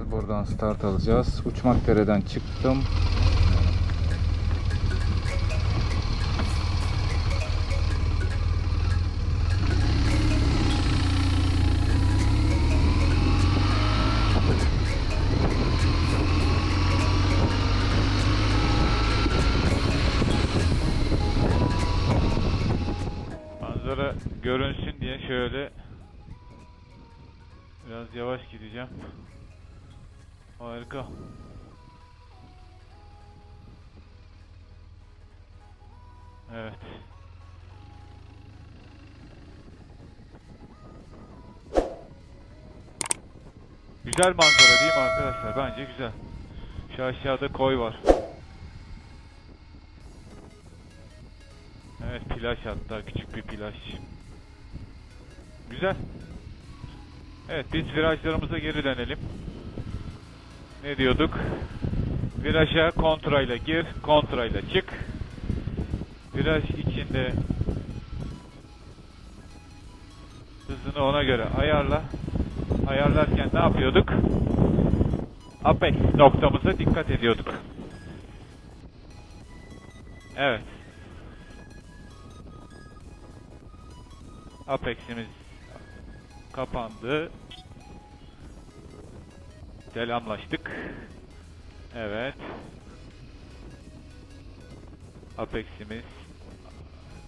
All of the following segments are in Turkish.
Güzel buradan start alacağız. Uçmak dereden çıktım. Manzara görünsün diye şöyle biraz yavaş gideceğim. Harika. Evet. Güzel manzara değil mi arkadaşlar? Bence güzel. Şu aşağıda koy var. Evet plaj hatta küçük bir plaj. Güzel. Evet biz virajlarımıza geri dönelim. Ne diyorduk? Viraja kontrayla gir, kontrayla çık. Viraj içinde hızını ona göre ayarla. Ayarlarken ne yapıyorduk? Apex noktamıza dikkat ediyorduk. Evet. Apex'imiz kapandı. Selamlaştık. Evet. Apex'imiz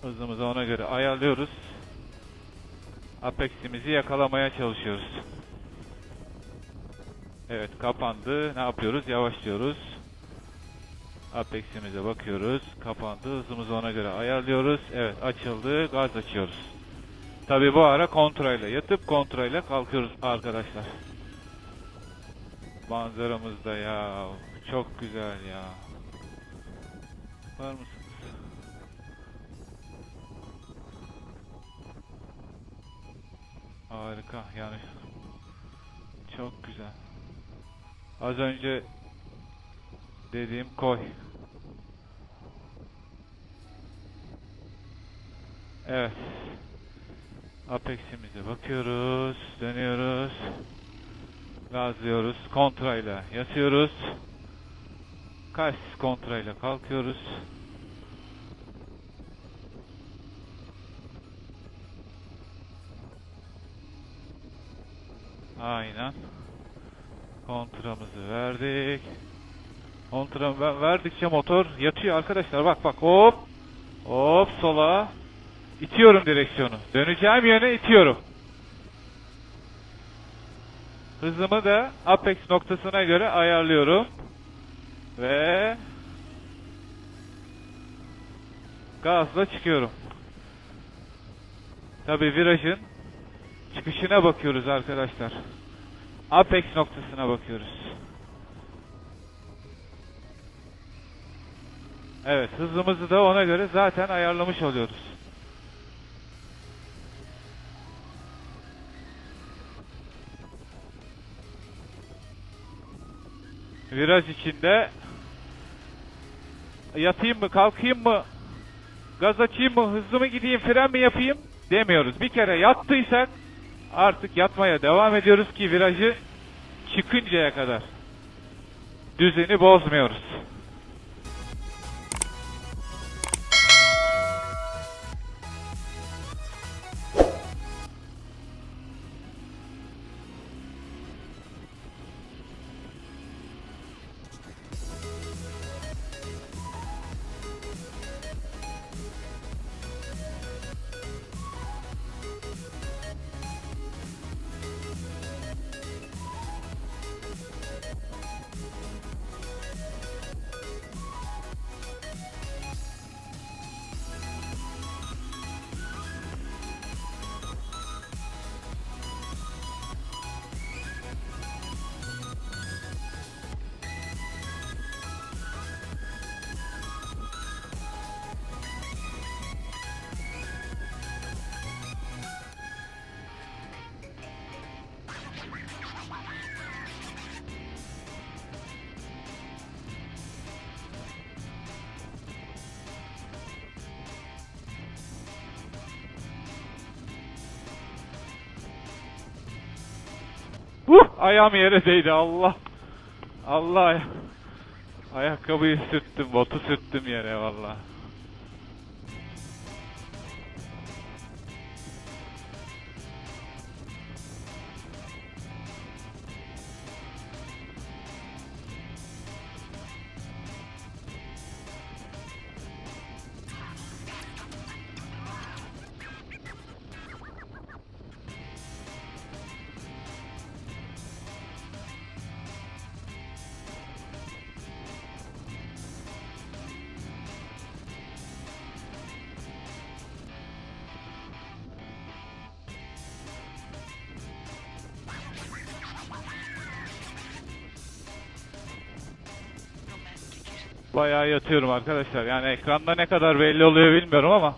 hızımızı ona göre ayarlıyoruz. Apex'imizi yakalamaya çalışıyoruz. Evet kapandı. Ne yapıyoruz? Yavaşlıyoruz. Apex'imize bakıyoruz. Kapandı. Hızımızı ona göre ayarlıyoruz. Evet açıldı. Gaz açıyoruz. Tabi bu ara kontrayla yatıp kontrayla kalkıyoruz arkadaşlar. Manzaramız da ya çok güzel ya. Var mısınız? Harika yani çok güzel. Az önce dediğim koy. Evet. Apex'imize bakıyoruz, dönüyoruz. Gazlıyoruz, kontrayla yatıyoruz. Kaç kontrayla kalkıyoruz. Aynen. Kontramızı verdik. Kontra ver- verdikçe motor yatıyor arkadaşlar. Bak bak hop. Hop sola. İtiyorum direksiyonu. Döneceğim yöne itiyorum. Hızımı da apex noktasına göre ayarlıyorum. Ve gazla çıkıyorum. Tabi virajın çıkışına bakıyoruz arkadaşlar. Apex noktasına bakıyoruz. Evet hızımızı da ona göre zaten ayarlamış oluyoruz. Viraj içinde yatayım mı kalkayım mı gaz açayım mı hızlı mı gideyim fren mi yapayım demiyoruz. Bir kere yattıysak artık yatmaya devam ediyoruz ki virajı çıkıncaya kadar düzeni bozmuyoruz. Huh, ayağım yere değdi Allah. Allah ayakkabıyı sürttüm, botu sürttüm yere valla. Bayağı yatıyorum arkadaşlar. Yani ekranda ne kadar belli oluyor bilmiyorum ama.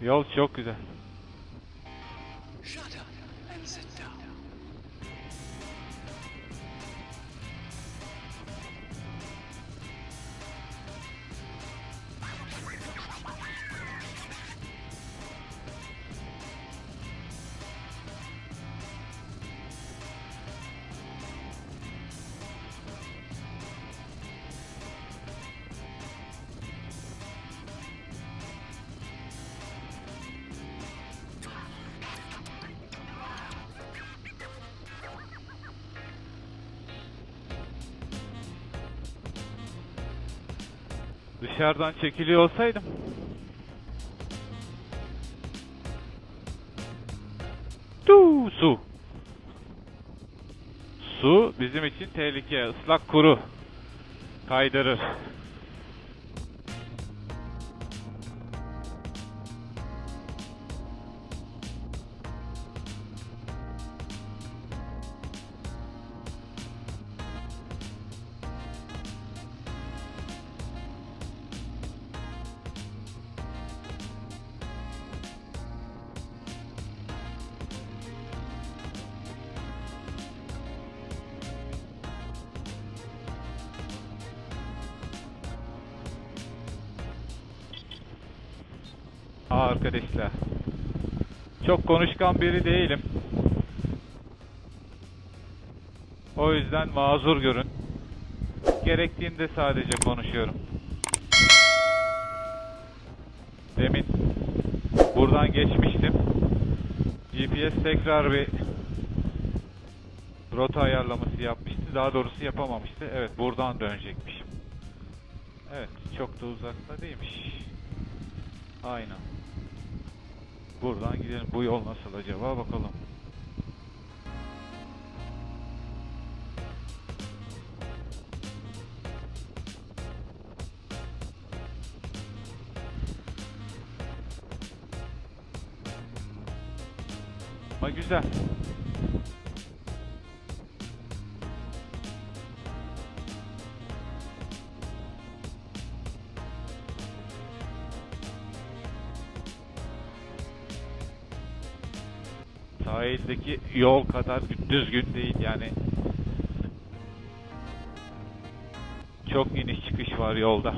Yol çok güzel. Dışarıdan çekiliyor olsaydım. Tu su. Su bizim için tehlike. Islak kuru. Kaydırır. Arkadaşlar. Çok konuşkan biri değilim. O yüzden mazur görün. Gerektiğinde sadece konuşuyorum. Demin buradan geçmiştim. GPS tekrar bir rota ayarlaması yapmıştı. Daha doğrusu yapamamıştı. Evet buradan dönecekmişim. Evet çok da uzakta değilmiş. Aynen. Buradan gidelim. Bu yol nasıl acaba bakalım. Ama güzel. Sahildeki yol kadar düzgün değil yani. Çok iniş çıkış var yolda.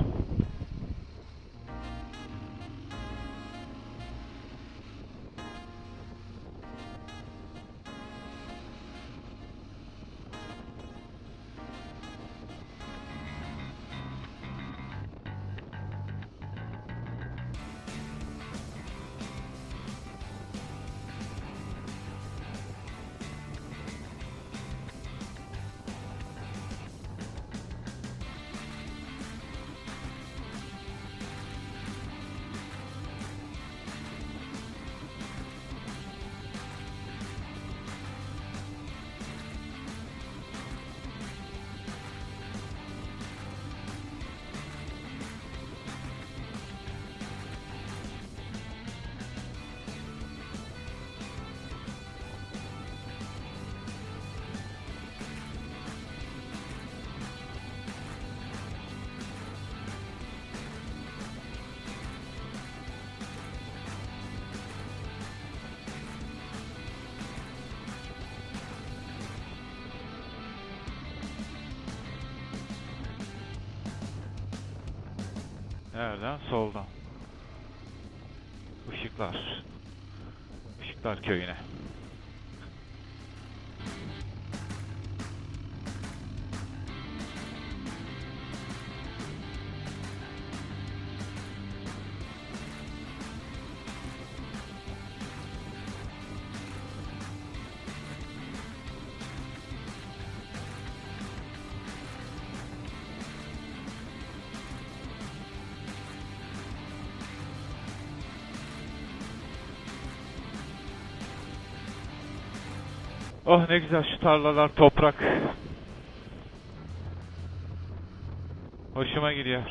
Nereden? Soldan. Işıklar. Işık Taşlar köyüne. Oh ne güzel şu tarlalar toprak. Hoşuma gidiyor.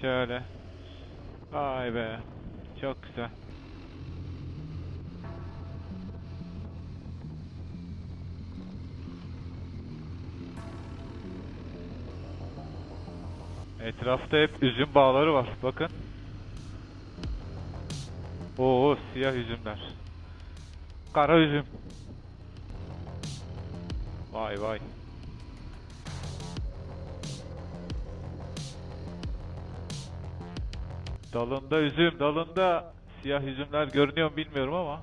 Şöyle. Vay be. Çok güzel. Etrafta hep üzüm bağları var. Bakın. Oo siyah üzümler. Kara üzüm. Vay vay. Dalında üzüm, dalında siyah üzümler görünüyor mu bilmiyorum ama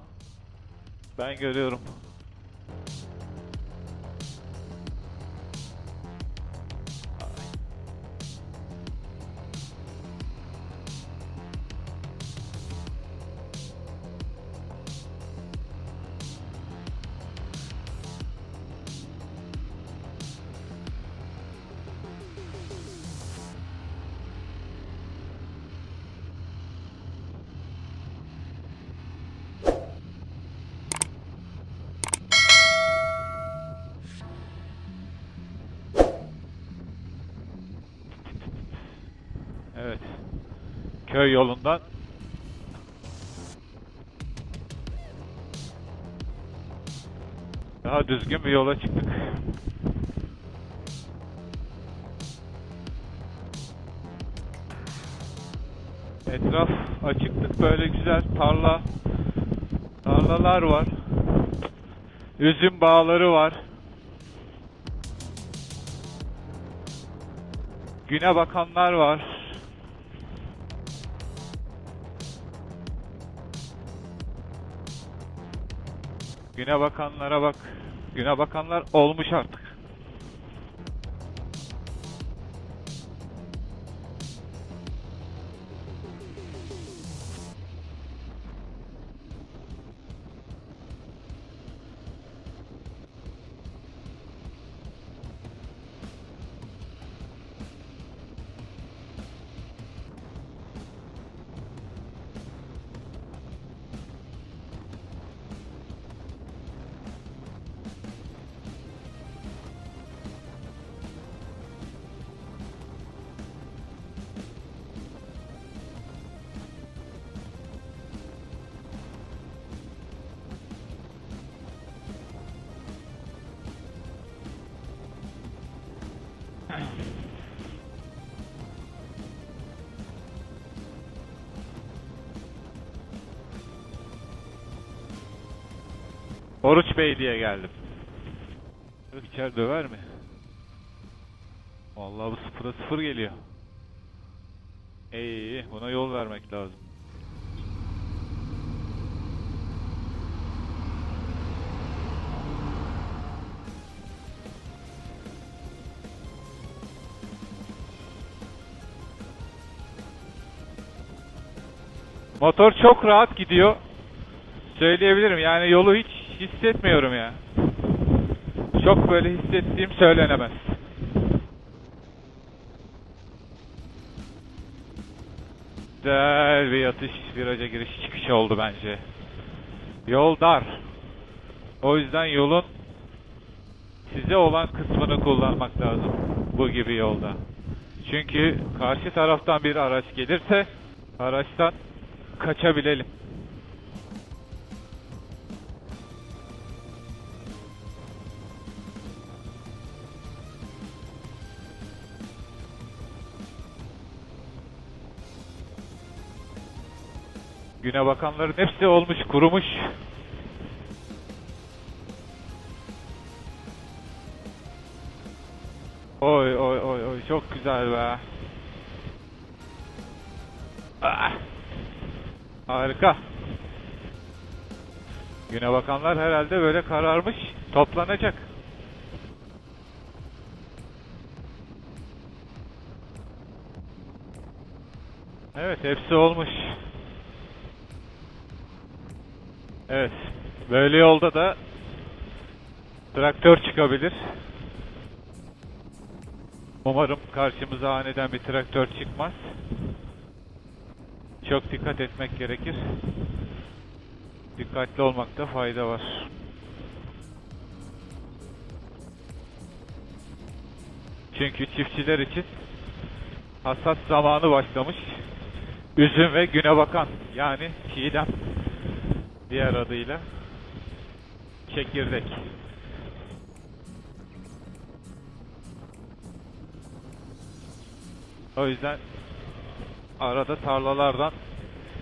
ben görüyorum. Köy yolundan daha düzgün bir yola çıktık. Etraf açıklık böyle güzel tarla tarlalar var. Üzüm bağları var. Güne bakanlar var. Güne bakanlara bak. Güne bakanlar olmuş artık. Oruç Bey diye geldim. Yok içeri döver mi? Vallahi bu sıfıra sıfır geliyor. İyi, buna yol vermek lazım. Motor çok rahat gidiyor. Söyleyebilirim yani yolu hiç hissetmiyorum ya. Çok böyle hissettiğim söylenemez. Güzel bir yatış, viraja giriş çıkış oldu bence. Yol dar. O yüzden yolun size olan kısmını kullanmak lazım bu gibi yolda. Çünkü karşı taraftan bir araç gelirse araçtan kaçabilelim. Güne bakanların hepsi olmuş, kurumuş. Oy oy oy oy çok güzel be. Harika. Güne bakanlar herhalde böyle kararmış, toplanacak. Evet, hepsi olmuş. Evet, böyle yolda da traktör çıkabilir. Umarım karşımıza aniden bir traktör çıkmaz. Çok dikkat etmek gerekir. Dikkatli olmakta fayda var. Çünkü çiftçiler için hasat zamanı başlamış. Üzüm ve güne bakan yani çiğdem diğer adıyla çekirdek. O yüzden arada tarlalardan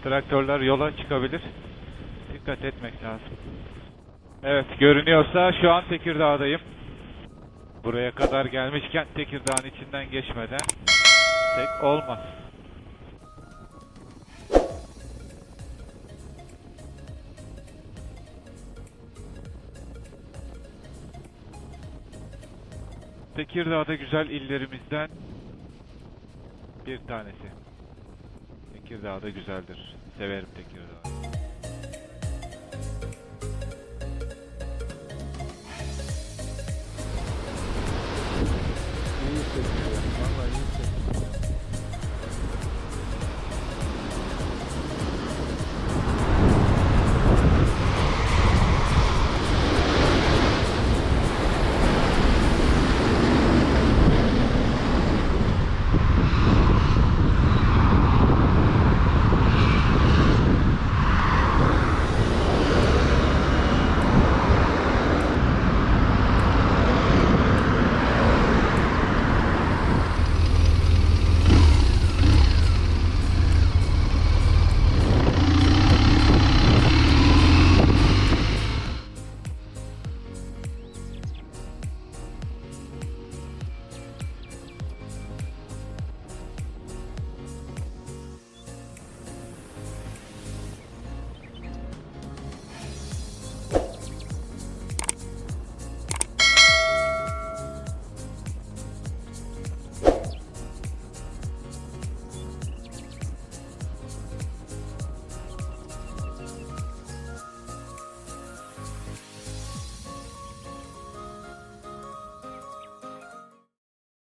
traktörler yola çıkabilir. Dikkat etmek lazım. Evet görünüyorsa şu an Tekirdağ'dayım. Buraya kadar gelmişken Tekirdağ'ın içinden geçmeden tek olmaz. Tekirdağ'da güzel illerimizden bir tanesi. Tekirdağ da güzeldir. Severim Tekirdağ'ı.